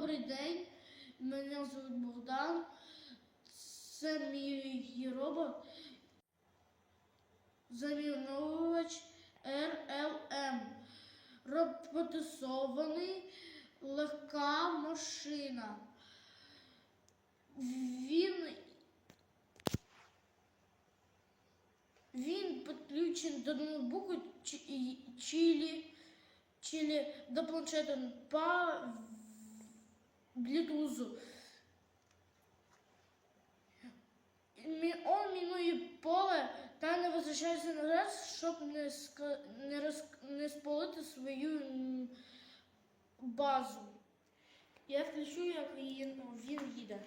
Добрий день. Мене звуть Богдан. Це мій робот. Замінувач РЛМ. Роботизований легка машина. Він, він підключений до ноутбуку чи, чи, чи до планшета Bluetooth. Он мінує поле та не возвращається назад, щоб не, не, роз, не спалити свою базу. Я включу, як він, він їде.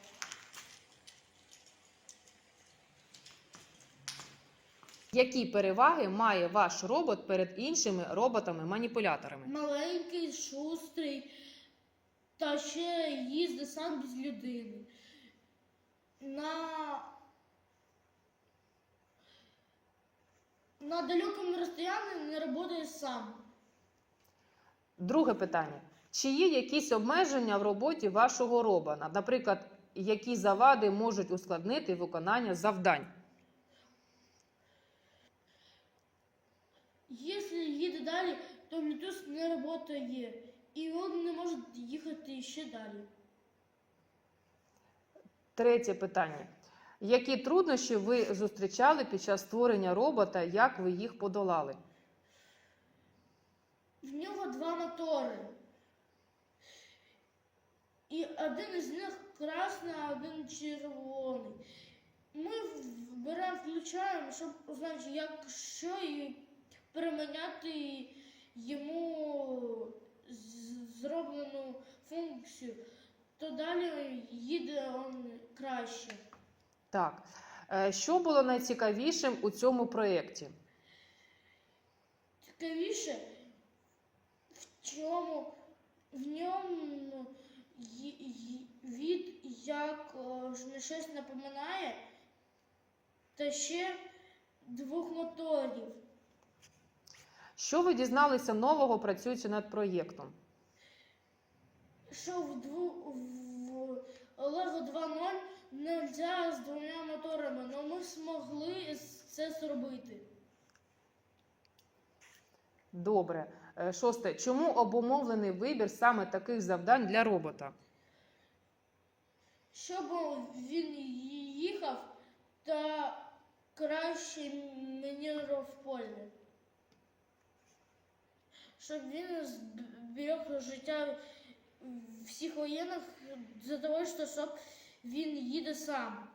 Які переваги має ваш робот перед іншими роботами-маніпуляторами? Маленький, шустрий, та ще їздить сам без людини. На, на далекому розстоянні не працює сам. Друге питання: чи є якісь обмеження в роботі вашого робота? Наприклад, які завади можуть ускладнити виконання завдань? Якщо їде далі, то Bluetooth не працює, і він не може їхати ще далі. Третє питання: які труднощі ви зустрічали під час створення робота? Як ви їх подолали? В нього два мотори. І один із них красний, а один червоний. Ми беремо, включаємо, щоб узнати, як що і переміняти йому то далі їде він краще. Так, Е, що було найцікавішим у цьому проєкті? Цікавіше, в чому в ньому від як щось напоминає, та ще двох моторів. Що ви дізналися нового працюючи над проєктом? Що в дву це зробити. Добре. Е, Шосте. Чому обумовлений вибір саме таких завдань для робота? Щоб він їхав та краще мінірував поле. Щоб він зберіг життя всіх воєнних за того, що щоб він їде сам.